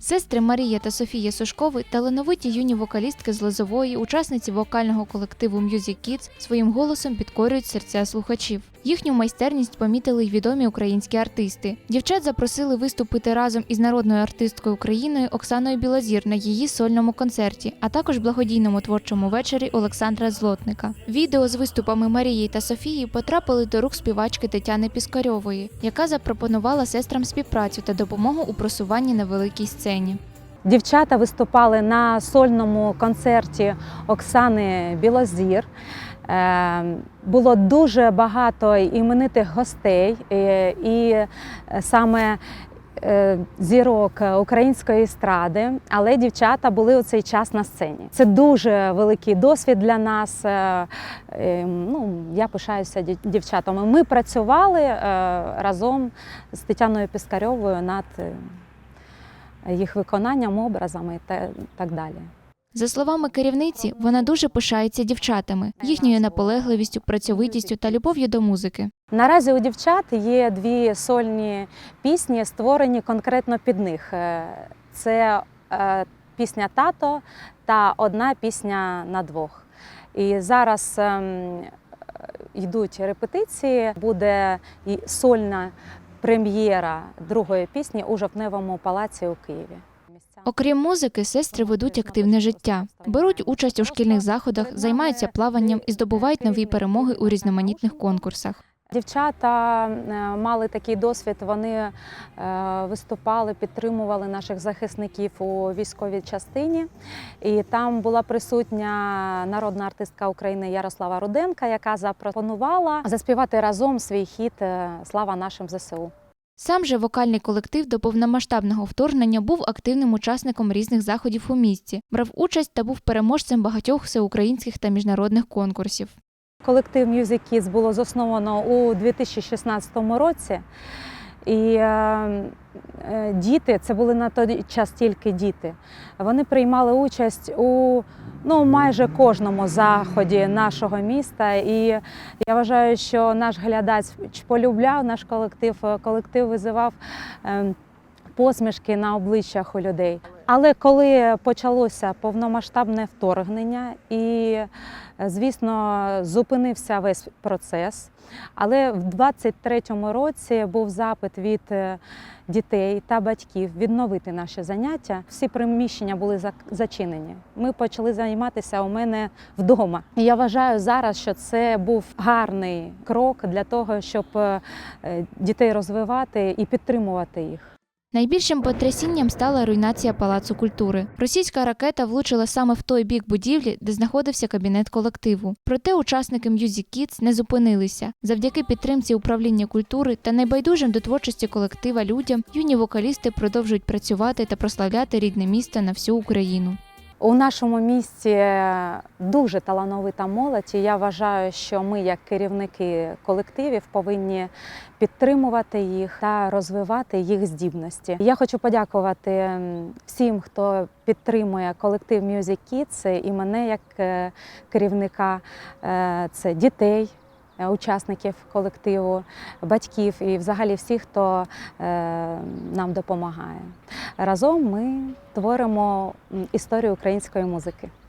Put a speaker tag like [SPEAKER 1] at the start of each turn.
[SPEAKER 1] Сестри Марія та Софія Сушкови талановиті юні вокалістки з Лозової, учасниці вокального колективу Music Kids, своїм голосом підкорюють серця слухачів. Їхню майстерність помітили й відомі українські артисти. Дівчат запросили виступити разом із народною артисткою України Оксаною Білозір на її сольному концерті, а також благодійному творчому вечорі Олександра Злотника. Відео з виступами Марії та Софії потрапили до рук співачки Тетяни Піскарьової, яка запропонувала сестрам співпрацю та допомогу у просуванні на великій сцені.
[SPEAKER 2] Дівчата виступали на сольному концерті Оксани Білозір. Е, Було дуже багато іменитих гостей, е, і е, саме е, зірок української естради, але дівчата були у цей час на сцені. Це дуже великий досвід для нас. Е, е, Ну, я пишаюся дів- дівчатами. Ми працювали разом з Тетяною Піскарьовою над їх виконанням, образами та так далі.
[SPEAKER 1] За словами керівниці, вона дуже пишається дівчатами, їхньою наполегливістю, працьовитістю та любов'ю до музики.
[SPEAKER 2] Наразі у дівчат є дві сольні пісні, створені конкретно під них. Е, Це е, пісня Тато та одна пісня на двох. І зараз ем, е, йдуть репетиції, буде і сольна прем'єра другої пісні у Жовтневому палаці у Києві.
[SPEAKER 1] Окрім музики, сестри ведуть активне життя, беруть участь у шкільних заходах, займаються плаванням і здобувають нові перемоги у різноманітних конкурсах.
[SPEAKER 2] Дівчата е, мали такий досвід. Вони е, виступали, підтримували наших захисників у військовій частині. І там була присутня народна артистка України Ярослава Руденка, яка запропонувала заспівати разом свій хіт е, Слава нашим ЗСУ.
[SPEAKER 1] Сам же вокальний колектив до повномасштабного вторгнення був активним учасником різних заходів у місті, брав участь та був переможцем багатьох всеукраїнських та міжнародних конкурсів.
[SPEAKER 2] Колектив Music Kids було засновано у 2016 році. І е, діти, це були на той час тільки діти. Вони приймали участь у ну, майже кожному заході нашого міста. І я вважаю, що наш глядач полюбляв наш колектив. Колектив визивав е, посмішки на обличчях у людей. Але коли почалося повномасштабне вторгнення, і, е, звісно, зупинився весь процес. Але в 23-му році був запит від е, дітей та батьків відновити наші заняття. Всі приміщення були зачинені. Ми почали займатися у мене вдома. Я вважаю зараз, що це був гарний крок для того, щоб е, дітей розвивати і підтримувати їх.
[SPEAKER 1] Найбільшим потрясінням стала руйнація палацу культури. Російська ракета влучила саме в той бік будівлі, де знаходився кабінет колективу. Проте учасники Music Kids не зупинилися. Завдяки підтримці управління культури та найбайдужим до творчості колектива людям юні вокалісти продовжують працювати та прославляти рідне місто на всю Україну.
[SPEAKER 2] У нашому місті дуже талановита молодь. і Я вважаю, що ми, як керівники колективів, повинні підтримувати їх та розвивати їх здібності. Я хочу подякувати всім, хто підтримує колектив Music Kids і мене як е, керівника. Е, Це дітей. Е, Учасників колективу, батьків і взагалі всіх, хто е, нам допомагає. Разом ми творимо історію української музики.